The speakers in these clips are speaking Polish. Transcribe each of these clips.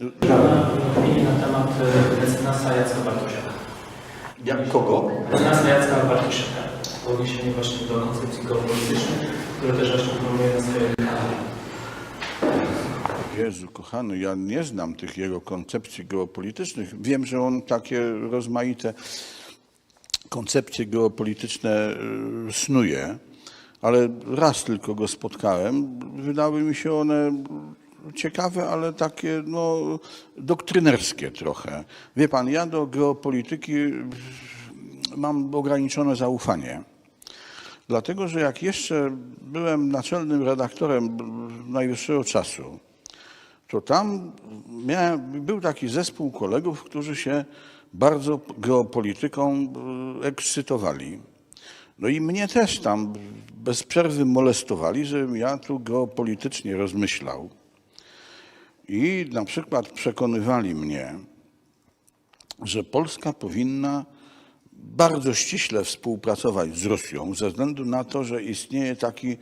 Pana opinii na temat e, mecenasa Jacka Bartosiaka. Jak kogo? Mecenasa Jacka Bartosiaka. W odniesieniu właśnie do koncepcji geopolitycznej, które też właśnie promuje na kanale. Jezu, kochany, ja nie znam tych jego koncepcji geopolitycznych. Wiem, że on takie rozmaite koncepcje geopolityczne y, snuje, ale raz tylko go spotkałem. Wydały mi się one ciekawe, ale takie no, doktrynerskie trochę. Wie pan, ja do geopolityki y, mam ograniczone zaufanie. Dlatego, że jak jeszcze byłem naczelnym redaktorem najwyższego czasu, to tam miałem, był taki zespół kolegów, którzy się bardzo geopolityką e, ekscytowali. No i mnie też tam bez przerwy molestowali, żebym ja tu geopolitycznie rozmyślał. I na przykład przekonywali mnie, że Polska powinna bardzo ściśle współpracować z Rosją ze względu na to, że istnieje taki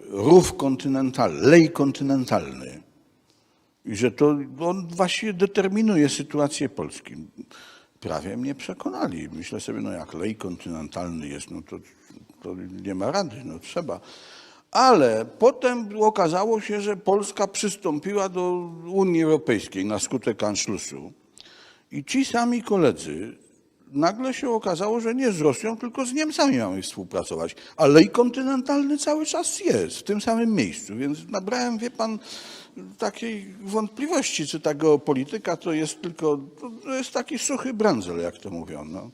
rów kontynentalny, lej kontynentalny. I że to on właściwie determinuje sytuację Polski. Prawie mnie przekonali. Myślę sobie, no jak lej kontynentalny jest, no to, to nie ma rady, no trzeba. Ale potem okazało się, że Polska przystąpiła do Unii Europejskiej na skutek Anschlussu. I ci sami koledzy, nagle się okazało, że nie z Rosją, tylko z Niemcami mamy współpracować. A lej kontynentalny cały czas jest w tym samym miejscu, więc nabrałem, wie pan, takiej wątpliwości, czy ta geopolityka to jest tylko, to jest taki suchy brandzel, jak to mówią. No.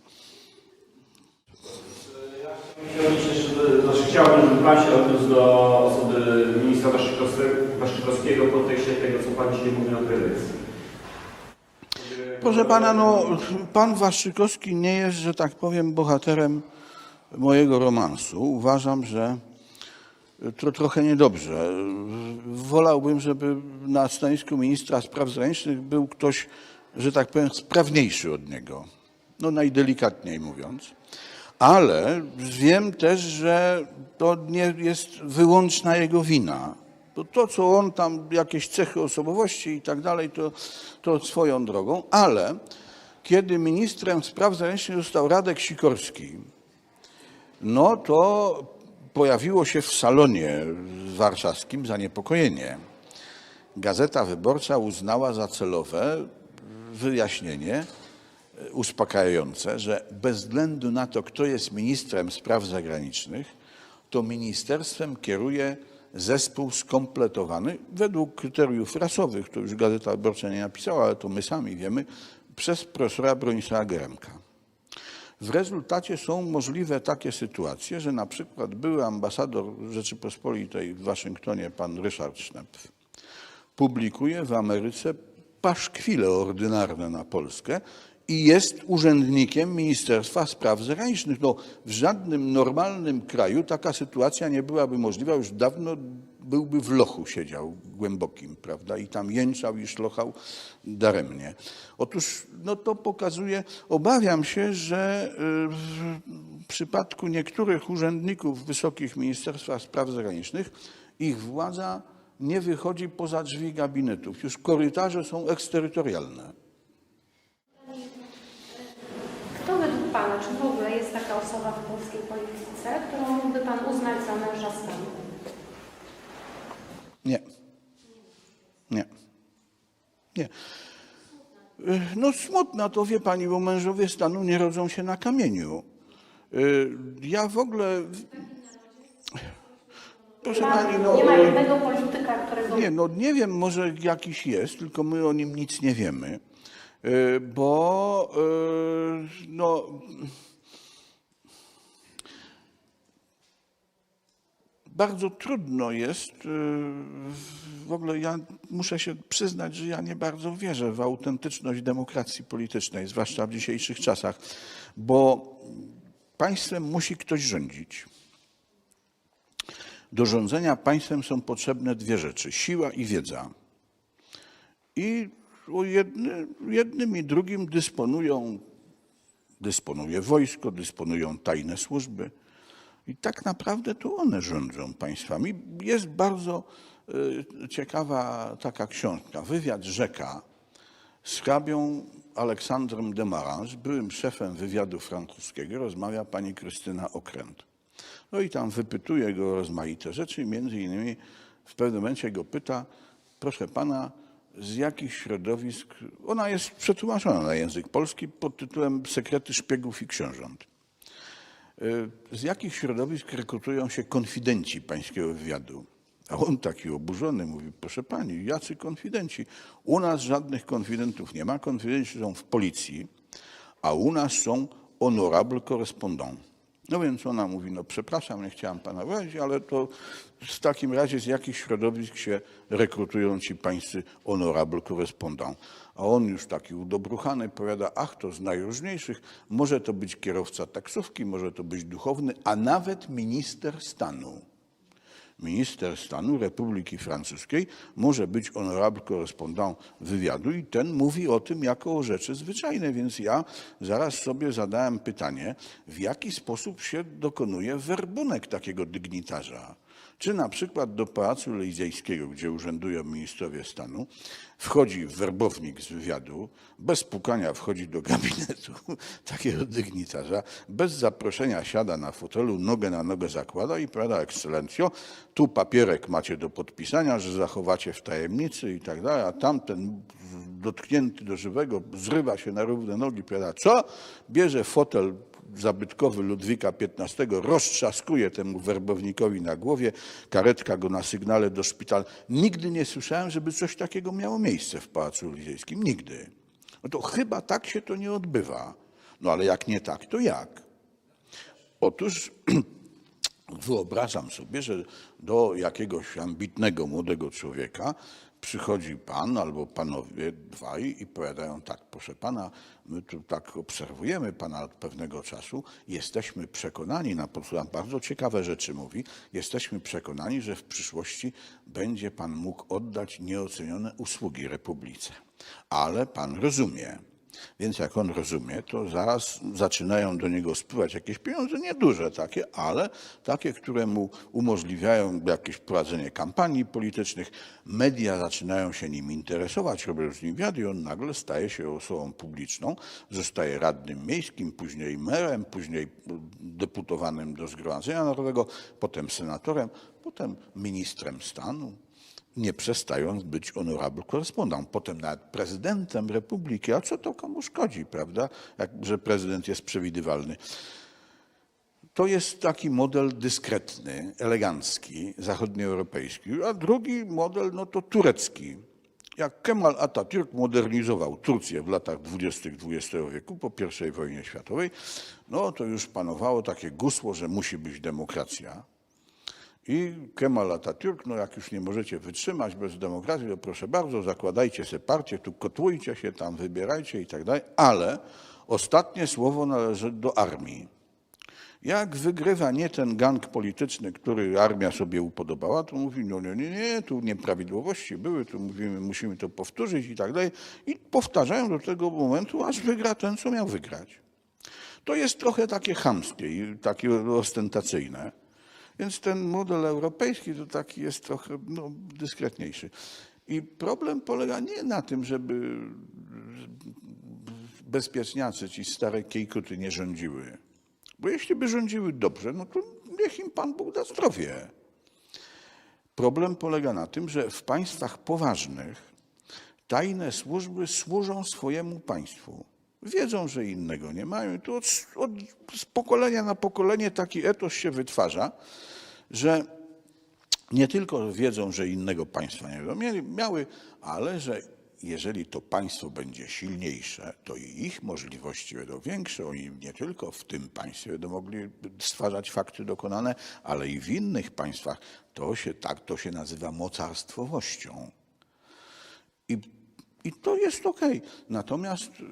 Znaczy, chciałbym, żeby Pan się odniósł do osoby ministra Waszczykowskiego- w kontekście tego, co Pan dzisiaj mówił o prewencji. Proszę pana, no, pan Waszczykowski nie jest, że tak powiem, bohaterem mojego romansu. Uważam, że to trochę niedobrze. Wolałbym, żeby na stanowisku ministra spraw zagranicznych był ktoś, że tak powiem, sprawniejszy od niego. No najdelikatniej mówiąc. Ale wiem też, że to nie jest wyłączna jego wina. To, to co on tam, jakieś cechy osobowości i tak dalej, to, to swoją drogą. Ale kiedy ministrem spraw zagranicznych został Radek Sikorski, no to pojawiło się w salonie warszawskim zaniepokojenie. Gazeta Wyborcza uznała za celowe wyjaśnienie uspokajające, że bez względu na to, kto jest ministrem spraw zagranicznych, to ministerstwem kieruje zespół skompletowany według kryteriów rasowych, to już Gazeta Wyborcza nie napisała, ale to my sami wiemy, przez profesora Bronisława Geremka. W rezultacie są możliwe takie sytuacje, że na przykład były ambasador Rzeczypospolitej w Waszyngtonie, pan Ryszard Schnepf, publikuje w Ameryce paszkwile ordynarne na Polskę i jest urzędnikiem Ministerstwa Spraw Zagranicznych. No, w żadnym normalnym kraju taka sytuacja nie byłaby możliwa. Już dawno byłby w lochu siedział głębokim, prawda? I tam jęczał i szlochał daremnie. Otóż no to pokazuje, obawiam się, że y, w przypadku niektórych urzędników wysokich Ministerstwa Spraw Zagranicznych ich władza nie wychodzi poza drzwi gabinetów. Już korytarze są eksterytorialne. Kto według Pana, czy w ogóle jest taka osoba w polskiej polityce, którą mógłby Pan uznać za męża stanu? Nie. Nie. Nie. Y, No smutna to wie pani, bo mężowie stanu nie rodzą się na kamieniu. Y, Ja w ogóle. Proszę Ma, pani, no. nie ma y, jednego polityka, którego... Nie, no nie wiem, może jakiś jest, tylko my o nim nic nie wiemy. Y, Bo y, no. Bardzo trudno jest. y, W ogóle ja muszę się przyznać, że ja nie bardzo wierzę w autentyczność demokracji politycznej, zwłaszcza w dzisiejszych czasach, bo państwem musi ktoś rządzić. Do rządzenia państwem są potrzebne dwie rzeczy: siła i wiedza. I jedny, jednym i drugim dysponują, dysponuje wojsko, dysponują tajne służby. I tak naprawdę to one rządzą państwami. Jest bardzo y, ciekawa taka książka, Wywiad Rzeka, Z hrabią Aleksandrem de Marange, byłym szefem wywiadu francuskiego, rozmawia pani Krystyna Okręt. No i tam wypytuje go o rozmaite rzeczy, między innymi w pewnym momencie go pyta, proszę pana, z jakich środowisk, ona jest przetłumaczona na język polski pod tytułem Sekrety szpiegów i książąt. Y, Z jakich środowisk rekrutują się konfidenci pańskiego wywiadu? A on taki oburzony mówi, proszę pani, jacy konfidenci? U nas żadnych konfidentów nie ma, konfidenci są w policji, a u nas są honorable correspondants. No więc ona mówi, no przepraszam, nie chciałam pana urazić, ale to w takim razie z jakich środowisk się rekrutują ci pańscy honorable correspondants? A on już taki udobruchany powiada, ach, to z najróżniejszych, może to być kierowca taksówki, może to być duchowny, a nawet minister stanu minister stanu Republiki Francuskiej może być honorable correspondent wywiadu i ten mówi o tym jako o rzeczy zwyczajnej. Więc ja zaraz sobie zadałem pytanie, w jaki sposób się dokonuje werbunek takiego dygnitarza. Czy na przykład do Pałacu Elizejskiego, gdzie urzędują ministrowie stanu, wchodzi werbownik z wywiadu, bez pukania wchodzi do gabinetu takiego dygnitarza, bez zaproszenia siada na fotelu, nogę na nogę zakłada i powiada, ekscelencjo, tu papierek macie do podpisania, że zachowacie w tajemnicy i tak dalej, a tamten dotknięty do żywego zrywa się na równe nogi, powiada, co? Bierze fotel zabytkowy Ludwika XV, roztrzaskuje temu werbownikowi na głowie, karetka go na sygnale do szpitala. Nigdy nie słyszałem, żeby coś takiego miało miejsce w Pałacu Elizejskim. Nigdy. No to chyba tak się to nie odbywa. No ale jak nie tak, to jak? Otóż wyobrażam sobie, że do jakiegoś ambitnego młodego człowieka przychodzi pan albo panowie dwaj i powiadają tak, proszę pana, my tu tak obserwujemy pana od pewnego czasu, jesteśmy przekonani, na podstawie bardzo ciekawe rzeczy mówi, jesteśmy przekonani, że w przyszłości będzie pan mógł oddać nieocenione usługi Republice. Ale pan rozumie, więc jak on rozumie, to zaraz zaczynają do niego spływać jakieś pieniądze, nieduże takie, ale takie, które mu umożliwiają jakieś prowadzenie kampanii politycznych. Media zaczynają się nim interesować, robią z nim wywiad i on nagle staje się osobą publiczną, zostaje radnym miejskim, później merem, później deputowanym do Zgromadzenia Narodowego, potem senatorem, potem ministrem stanu nie przestając być honorable correspondent, potem nawet prezydentem republiki. A co to komu szkodzi, prawda? Jak, że prezydent jest przewidywalny. To jest taki model dyskretny, elegancki, zachodnioeuropejski, a drugi model no to turecki. Jak Kemal Atatürk modernizował Turcję w latach dwudziestych XX wieku po I wojnie światowej, no to już panowało takie gusło, że musi być demokracja. I Kemal Atatürk, no jak już nie możecie wytrzymać bez demokracji, to proszę bardzo, zakładajcie sobie partię, tu kotłujcie się, tam wybierajcie i tak dalej, ale ostatnie słowo należy do armii. Jak wygrywa nie ten gang polityczny, który armia sobie upodobała, to mówi, no nie, nie, nie, tu nieprawidłowości były, tu mówimy, musimy to powtórzyć i tak dalej. I powtarzają do tego momentu, aż wygra ten, co miał wygrać. To jest trochę takie chamskie i takie ostentacyjne. Więc ten model europejski to taki jest trochę no, dyskretniejszy. I problem polega nie na tym, żeby bezpieczniacy, ci stare kiejkuty nie rządziły. Bo jeśli by rządziły dobrze, no to niech im Pan Bóg da zdrowie. Problem polega na tym, że w państwach poważnych tajne służby służą swojemu państwu. Wiedzą, że innego nie mają. I tu od, od, z pokolenia na pokolenie taki etos się wytwarza, że nie tylko wiedzą, że innego państwa nie będą miały, ale że jeżeli to państwo będzie silniejsze, to i ich możliwości będą większe. Oni nie tylko w tym państwie będą mogli stwarzać fakty dokonane, ale i w innych państwach. To się, tak to się nazywa mocarstwowością. I, i to jest okej. Natomiast y,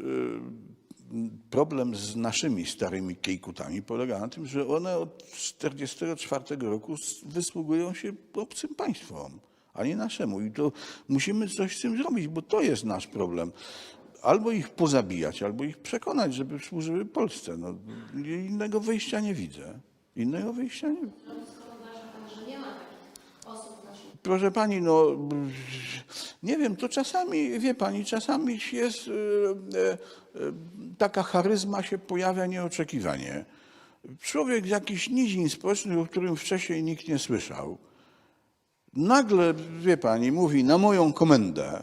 problem z naszymi starymi kejkutami polega na tym, że one od 1944 roku wysługują się obcym państwom, a nie naszemu. I to musimy coś z tym zrobić, bo to jest nasz problem. Albo ich pozabijać, albo ich przekonać, żeby służyły Polsce. No, innego wyjścia nie widzę. Innego wyjścia nie widzę. proszę pani, no nie wiem, to czasami, wie pani, czasami jest e, e, e, taka charyzma się pojawia nieoczekiwanie. Człowiek z jakichś nizin społecznych, o którym wcześniej nikt nie słyszał, nagle, wie pani, mówi na moją komendę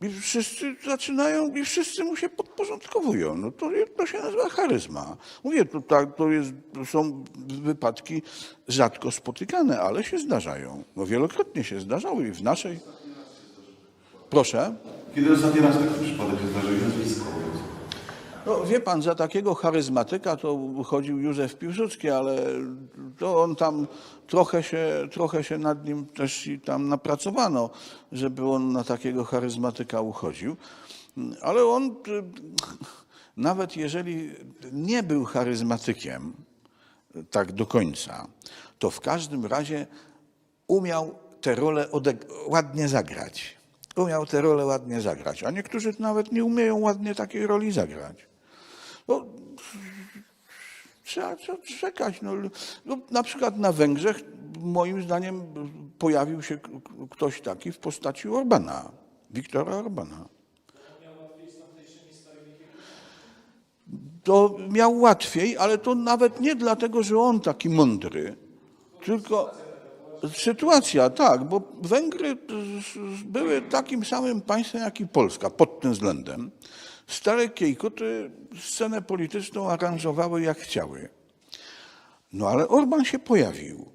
i wszyscy zaczynają, i wszyscy mu się podporządkowują. No to, to się nazywa charyzma. Mówię, to, tak, to jest, to są wypadki rzadko spotykane, ale się zdarzają. No wielokrotnie się zdarzały i w naszej... Proszę? Kiedy ostatni raz taki przypadek się zdarzył i nazwisko? No, wie pan, za takiego charyzmatyka to chodził Józef Piłsudski, ale to on tam trochę się, trochę się nad nim też i tam napracowano, żeby on na takiego charyzmatyka uchodził. Ale on, y, nawet jeżeli nie był charyzmatykiem tak do końca, to w każdym razie umiał tę rolę ładnie zagrać. Umiał tę rolę ładnie zagrać, a niektórzy nawet nie umieją ładnie takiej roli zagrać. No, trzeba, trzeba czekać. No, no, na przykład na Węgrzech moim zdaniem pojawił się ktoś taki w postaci Orbana, Wiktora Orbana. To miał łatwiej, ale to nawet nie dlatego, że on taki mądry, tylko sytuacja, tak, bo Węgry z- z- były takim samym państwem jak i Polska pod tym względem. Stare kiejkuty scenę polityczną aranżowały jak chciały. No ale Orban się pojawił.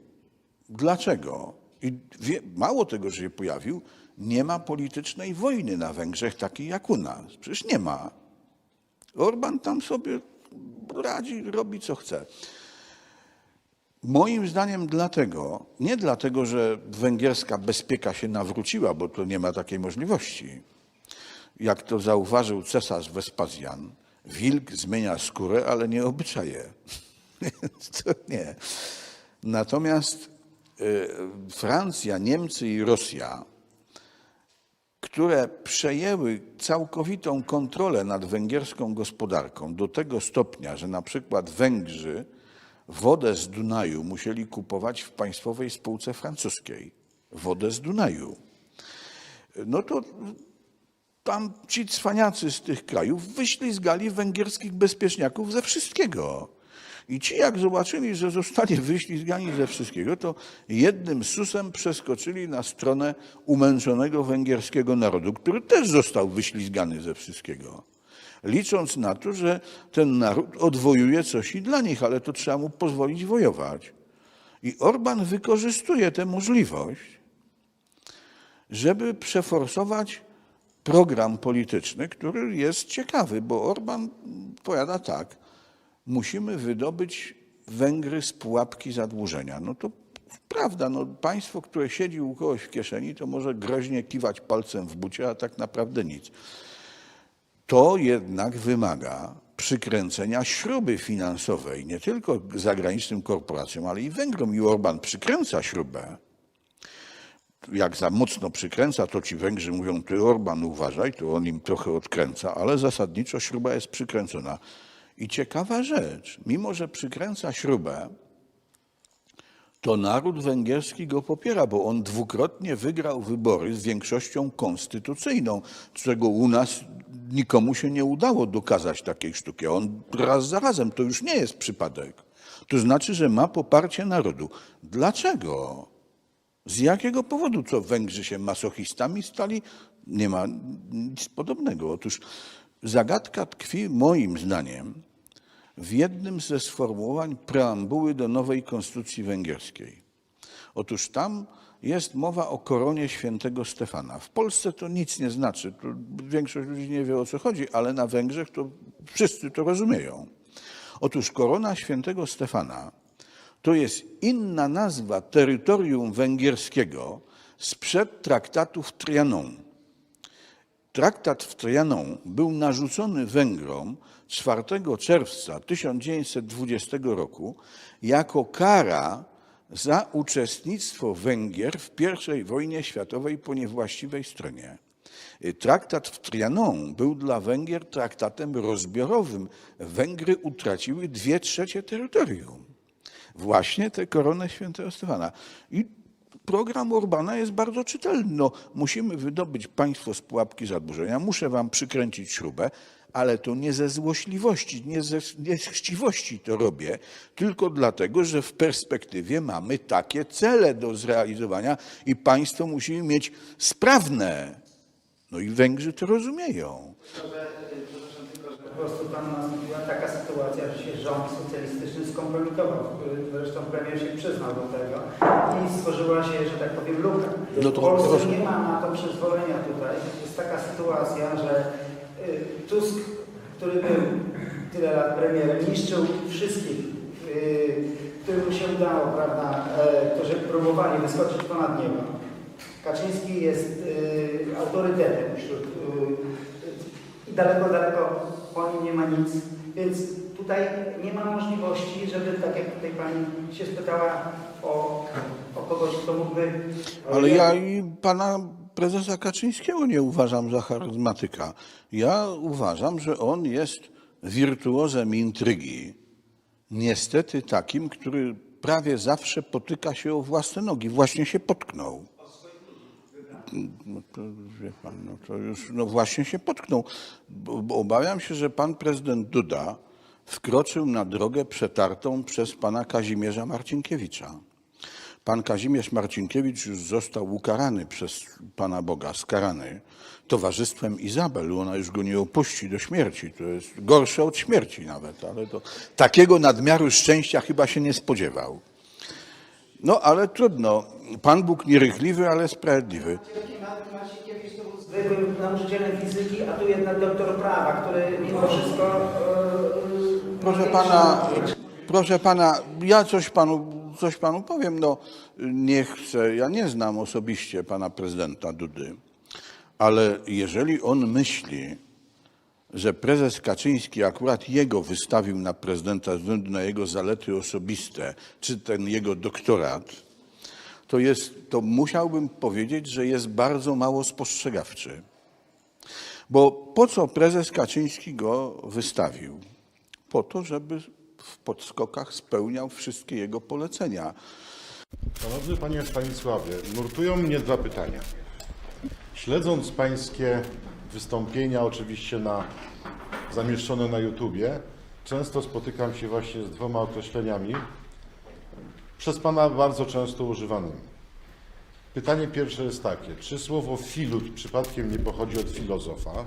Dlaczego? I wie, mało tego, że się pojawił, nie ma politycznej wojny na Węgrzech takiej jak u nas. Przecież nie ma. Orban tam sobie radzi, robi co chce. Moim zdaniem dlatego, nie dlatego, że węgierska bezpieka się nawróciła, bo to nie ma takiej możliwości. Jak to zauważył cesarz Wespazjan, wilk zmienia skórę, ale nie obyczaje. To nie. Natomiast y, Francja, Niemcy i Rosja, które przejęły całkowitą kontrolę nad węgierską gospodarką do tego stopnia, że na przykład Węgrzy wodę z Dunaju musieli kupować w państwowej spółce francuskiej. Wodę z Dunaju. No to tam ci cwaniacy z tych krajów wyślizgali węgierskich bezpieczniaków ze wszystkiego. I ci, jak zobaczyli, że zostali wyślizgani ze wszystkiego, to jednym susem przeskoczyli na stronę umęczonego węgierskiego narodu, który też został wyślizgany ze wszystkiego. Licząc na to, że ten naród odwojuje coś i dla nich, ale to trzeba mu pozwolić wojować. I Orban wykorzystuje tę możliwość, żeby przeforsować program polityczny, który jest ciekawy, bo Orban powiada tak, musimy wydobyć Węgry z pułapki zadłużenia. No to prawda, no państwo, które siedzi u kogoś w kieszeni, to może groźnie kiwać palcem w bucie, a tak naprawdę nic. To jednak wymaga przykręcenia śruby finansowej nie tylko zagranicznym korporacjom, ale i Węgrom. I Orban przykręca śrubę jak za mocno przykręca, to ci Węgrzy mówią, ty Orban uważaj, to on im trochę odkręca, ale zasadniczo śruba jest przykręcona. I ciekawa rzecz, mimo że przykręca śrubę, to naród węgierski go popiera, bo on dwukrotnie wygrał wybory z większością konstytucyjną, czego u nas nikomu się nie udało dokazać takiej sztuki. On raz za razem, to już nie jest przypadek. To znaczy, że ma poparcie narodu. Dlaczego? Z jakiego powodu? Co Węgrzy się masochistami stali? Nie ma nic podobnego. Otóż zagadka tkwi moim zdaniem w jednym ze sformułowań preambuły do nowej konstytucji węgierskiej. Otóż tam jest mowa o koronie świętego Stefana. W Polsce to nic nie znaczy. To większość ludzi nie wie o co chodzi, ale na Węgrzech to wszyscy to rozumieją. Otóż korona świętego Stefana to jest inna nazwa terytorium węgierskiego sprzed traktatu w Trianon. Traktat w Trianon był narzucony Węgrom 4 czerwca 1920 roku jako kara za uczestnictwo Węgier w I wojnie światowej po niewłaściwej stronie. Traktat w Trianon był dla Węgier traktatem rozbiorowym. Węgry utraciły dwie trzecie terytorium właśnie tę koronę świętego Stefana. I program Orbana jest bardzo czytelny. No, musimy wydobyć państwo z pułapki zadłużenia. Muszę wam przykręcić śrubę, ale to nie ze złośliwości, nie ze nie z chciwości to robię, tylko dlatego, że w perspektywie mamy takie cele do zrealizowania i państwo musi mieć sprawne. No i Węgrzy to rozumieją. Po prostu tam nastąpiła taka sytuacja, że się rząd socjalistyczny skompromitował. Zresztą premier się przyznał do tego i stworzyła się, że tak powiem, luka. No to Polsce nie ma na to przyzwolenia tutaj. Jest taka sytuacja, że y, Tusk, który był tyle lat premierem, niszczył wszystkich, y, którym się udało, prawda, e, którzy próbowali wyskoczyć ponad niebo. Kaczyński jest y, autorytetem wśród i daleko, daleko po nim nie ma nic. Więc tutaj nie ma możliwości, żeby tak jak tutaj pani się spytała o, o kogoś, kto mógłby. Ale ja i pana prezesa Kaczyńskiego nie uważam za charyzmatyka. Ja uważam, że on jest wirtuozem intrygi. Niestety takim, który prawie zawsze potyka się o własne nogi. Właśnie się potknął. No to wie pan, no to już no właśnie się potknął. Obawiam się, że pan prezydent Duda wkroczył na drogę przetartą przez pana Kazimierza Marcinkiewicza. Pan Kazimierz Marcinkiewicz już został ukarany przez Pana Boga, skarany towarzystwem Izabel. Ona już go nie opuści do śmierci. To jest gorsze od śmierci nawet, ale to takiego nadmiaru szczęścia chyba się nie spodziewał. No ale trudno. Pan Bóg nierychliwy, ale sprawiedliwy. Marcinkiewicz to był zwykłym nauczycielem fizyki, a tu jednak doktor prawa, który mimo wszystko. e, Proszę pana, proszę pana, ja coś panu, coś panu powiem. No, nie chcę, ja nie znam osobiście pana prezydenta Dudy, ale jeżeli on myśli, że prezes Kaczyński akurat jego wystawił na prezydenta ze względu na jego zalety osobiste, czy ten jego doktorat, to, jest, to musiałbym powiedzieć, że jest bardzo mało spostrzegawczy. Bo po co prezes Kaczyński go wystawił? Po to, żeby w podskokach spełniał wszystkie jego polecenia. Szanowny Panie Stanisławie, nurtują mnie dwa pytania. Śledząc Pańskie wystąpienia, oczywiście na, zamieszczone na YouTubie, często spotykam się właśnie z dwoma określeniami, przez Pana bardzo często używanymi. Pytanie pierwsze jest takie, czy słowo filut przypadkiem nie pochodzi od filozofa?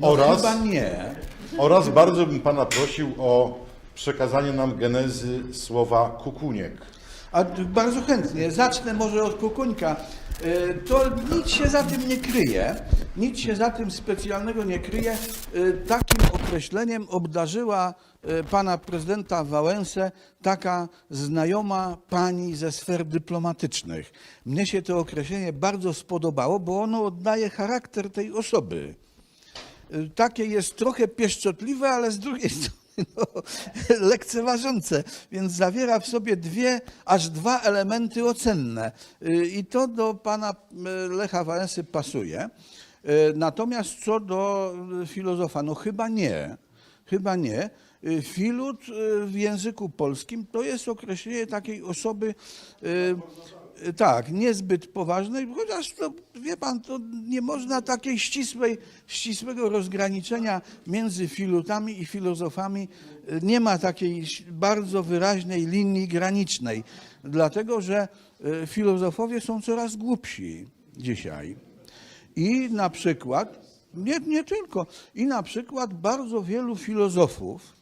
Oraz, Chyba nie. oraz bardzo bym Pana prosił o przekazanie nam genezy słowa kukuniek. A bardzo chętnie. Zacznę może od kukuńka. E, To nic się za tym nie kryje. Nic się za tym specjalnego nie kryje. E, Takim określeniem obdarzyła e, pana prezydenta Wałęsę taka znajoma pani ze sfer dyplomatycznych. Mnie się to określenie bardzo spodobało, bo ono oddaje charakter tej osoby. Takie jest trochę pieszczotliwe, ale z drugiej strony no, lekceważące, więc zawiera w sobie dwie, aż dwa elementy ocenne. Y, I to do pana y, Lecha Wałęsy pasuje. Y, Natomiast co do filozofa, no chyba nie. Chyba nie. Filut w języku polskim to jest określenie takiej osoby, tak, niezbyt poważnej, chociaż to, wie pan, to nie można takiej ścisłej, ścisłego rozgraniczenia między filutami i filozofami. y, Nie ma takiej bardzo wyraźnej linii granicznej, dlatego że y, filozofowie są coraz głupsi dzisiaj. I na przykład, nie, nie tylko, i na przykład bardzo wielu filozofów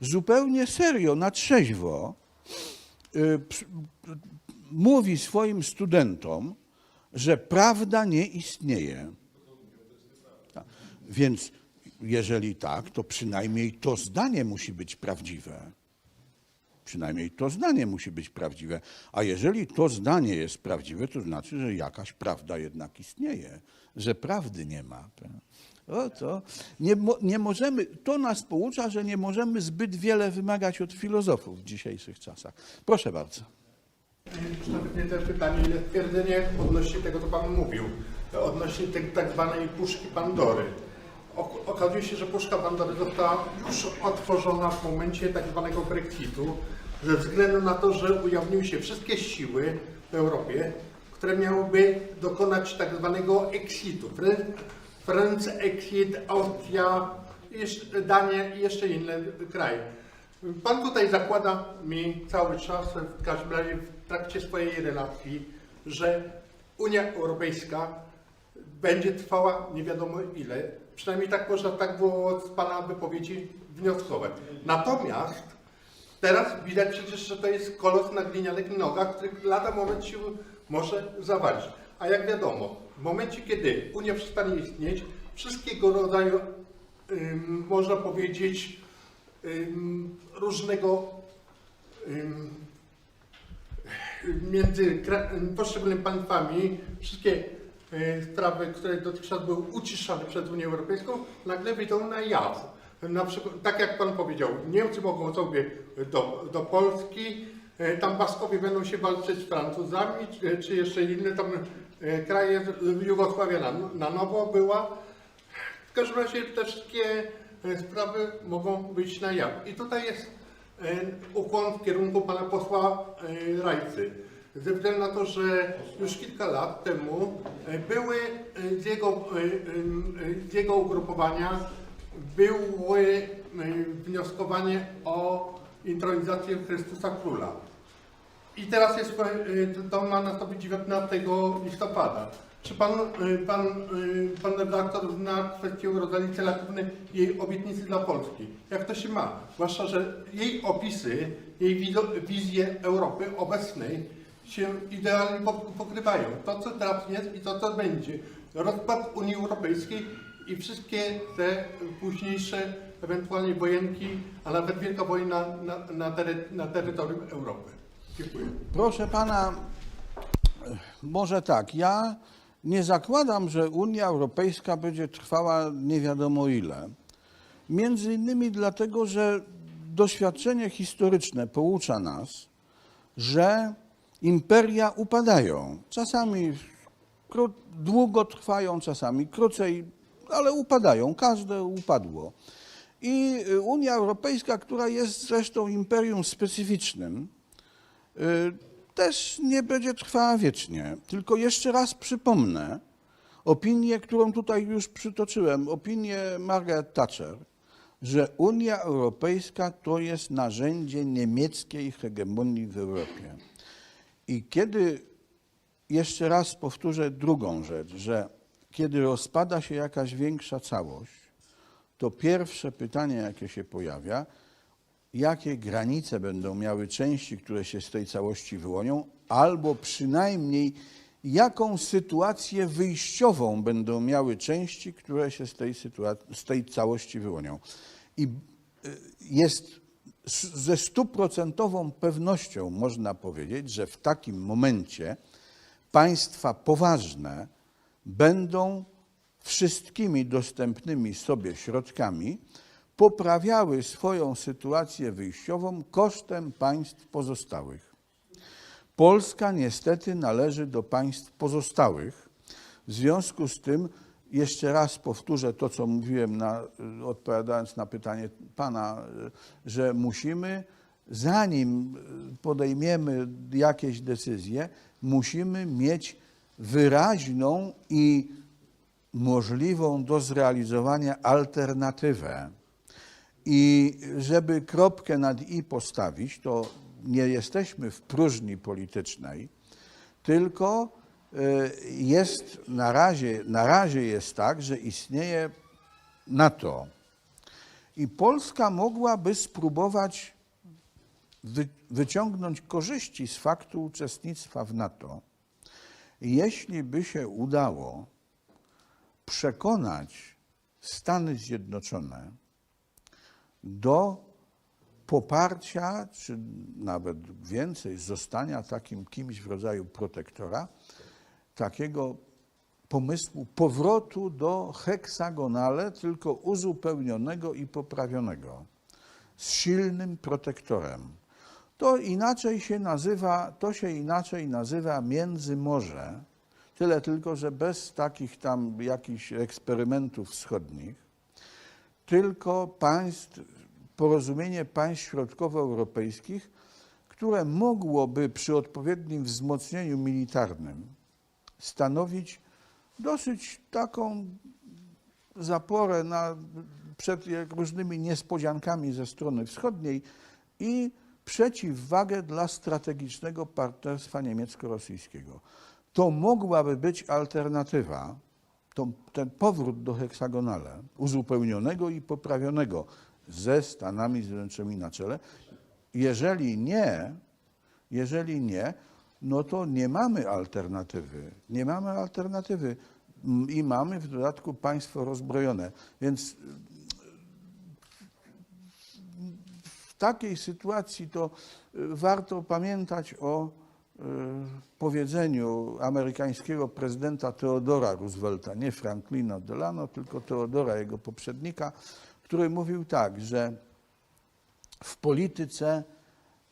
zupełnie serio, na trzeźwo y, mówi swoim studentom, że prawda nie istnieje. Tak. Więc jeżeli tak, to przynajmniej to zdanie musi być prawdziwe. Przynajmniej to zdanie musi być prawdziwe. A jeżeli to zdanie jest prawdziwe, to znaczy, że jakaś prawda jednak istnieje, że prawdy nie ma. O, to nie, nie możemy, to nas poucza, że nie możemy zbyt wiele wymagać od filozofów w dzisiejszych czasach. Proszę bardzo. Nie też pytanie, ile twierdzenie odnośnie tego, co Pan mówił, odnośnie tej tak zwanej puszki Pandory. Ok- Okazuje się, że puszka Pandory została już otworzona w momencie tak zwanego Brexitu. ze względu na to, że ujawniły się wszystkie siły w Europie, które miałyby dokonać tak zwanego exitu. France exit, Austria, Dania i jeszcze inne kraje. Pan tutaj zakłada mi cały czas, w każdym razie trakcie swojej relacji, że Unia Europejska będzie trwała nie wiadomo ile. Przynajmniej tak można tak było z Pana wypowiedzi wnioskować. Natomiast teraz widać przecież, że to jest kolos na glinianych nogach, który lada moment się może zawalić. A jak wiadomo, w momencie, kiedy Unia przestanie istnieć, wszystkiego rodzaju, ym, można powiedzieć, ym, różnego ym, między poszczególnymi państwami wszystkie e, sprawy, które dotychczas były uciszane przez Unię Europejską, nagle wyjdą na jaw. Na przykład, tak jak Pan powiedział, Niemcy mogą sobie do, do Polski, e, tam Baskowie będą się walczyć z Francuzami, czy, jeszcze inne tam e, kraje, Jugosławia na, na nowo była. W każdym razie te wszystkie sprawy mogą wyjść na jaw. I tutaj jest ukłon w kierunku pana posła e, Rajcy. Ze względu na to, że już kilka lat temu e, były e, z jego, e, e, z jego ugrupowania były e, wnioskowanie o intronizację Chrystusa Króla. I teraz jest, e, to ma nastąpić 19 listopada. Czy pan, e, pan, e, pan redaktor zna kwestię Rozali Celatywny i jej obietnicy dla Polski? Jak to się ma? Zwłaszcza, że jej opisy, jej wizje Europy obecnej się idealnie pok- pokrywają. To, co teraz jest i to, co będzie. Rozpad Unii Europejskiej i wszystkie te późniejsze ewentualnie wojenki, a nawet wielka wojna na, na, tery, na terytorium Europy. Dziękuję. Proszę pana, może tak, ja nie zakładam, że Unia Europejska będzie trwała nie wiadomo ile. Między innymi dlatego, że doświadczenie historyczne poucza nas, że imperia upadają. Czasami długo trwają, czasami krócej, ale upadają. Każde upadło. I Unia Europejska, która jest zresztą imperium specyficznym, y, też nie będzie trwała wiecznie. Tylko jeszcze raz przypomnę opinię, którą tutaj już przytoczyłem, opinię Margaret Thatcher, że Unia Europejska to jest narzędzie niemieckiej hegemonii w Europie. I kiedy, jeszcze raz powtórzę drugą rzecz, że kiedy rozpada się jakaś większa całość, to pierwsze pytanie, jakie się pojawia, jakie granice będą miały części, które się z tej całości wyłonią, albo przynajmniej jaką sytuację wyjściową będą miały części, które się z tej, z tej całości wyłonią. I y, jest ze stuprocentową pewnością można powiedzieć, że w takim momencie państwa poważne będą wszystkimi dostępnymi sobie środkami poprawiały swoją sytuację wyjściową kosztem państw pozostałych. Polska niestety należy do państw pozostałych. W związku z tym, jeszcze raz powtórzę to, co mówiłem, na, odpowiadając na pytanie pana, że musimy, zanim podejmiemy jakieś decyzje, musimy mieć wyraźną i możliwą do zrealizowania alternatywę. I żeby kropkę nad i postawić, to nie jesteśmy w próżni politycznej, tylko y, jest na razie, na razie jest tak, że istnieje NATO. I Polska mogłaby spróbować wy, wyciągnąć korzyści z faktu uczestnictwa w NATO, jeśli by się udało przekonać Stany Zjednoczone do poparcia, czy nawet więcej, zostania takim kimś w rodzaju protektora, takiego pomysłu powrotu do heksagonale, tylko uzupełnionego i poprawionego, z silnym protektorem. To inaczej się nazywa, to się inaczej nazywa Międzymorze, tyle tylko, że bez takich tam jakichś eksperymentów wschodnich, tylko państw, porozumienie państw środkowoeuropejskich które mogłoby przy odpowiednim wzmocnieniu militarnym stanowić dosyć taką zaporę na, przed różnymi niespodziankami ze strony wschodniej i przeciwwagę dla strategicznego partnerstwa niemiecko-rosyjskiego. To mogłaby być alternatywa, to, ten powrót do heksagonale, uzupełnionego i poprawionego ze Stanami Zjednoczonymi na czele. Jeżeli nie, jeżeli nie, no to nie mamy alternatywy. Nie mamy alternatywy Mm, i mamy w dodatku państwo rozbrojone. Więc w takiej sytuacji to y, warto pamiętać o powiedzeniu amerykańskiego prezydenta Theodora Roosevelta, nie Franklina Delano, tylko Theodora, jego poprzednika, który mówił tak, że w polityce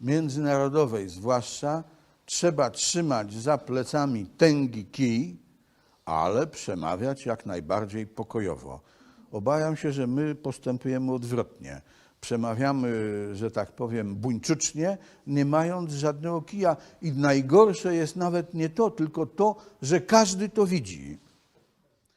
międzynarodowej zwłaszcza trzeba trzymać za plecami tęgi kij, ale przemawiać jak najbardziej pokojowo. Obawiam się, że my postępujemy odwrotnie. Przemawiamy, że tak powiem, buńczucznie, nie mając żadnego kija. I najgorsze jest nawet nie to, tylko to, że każdy to widzi.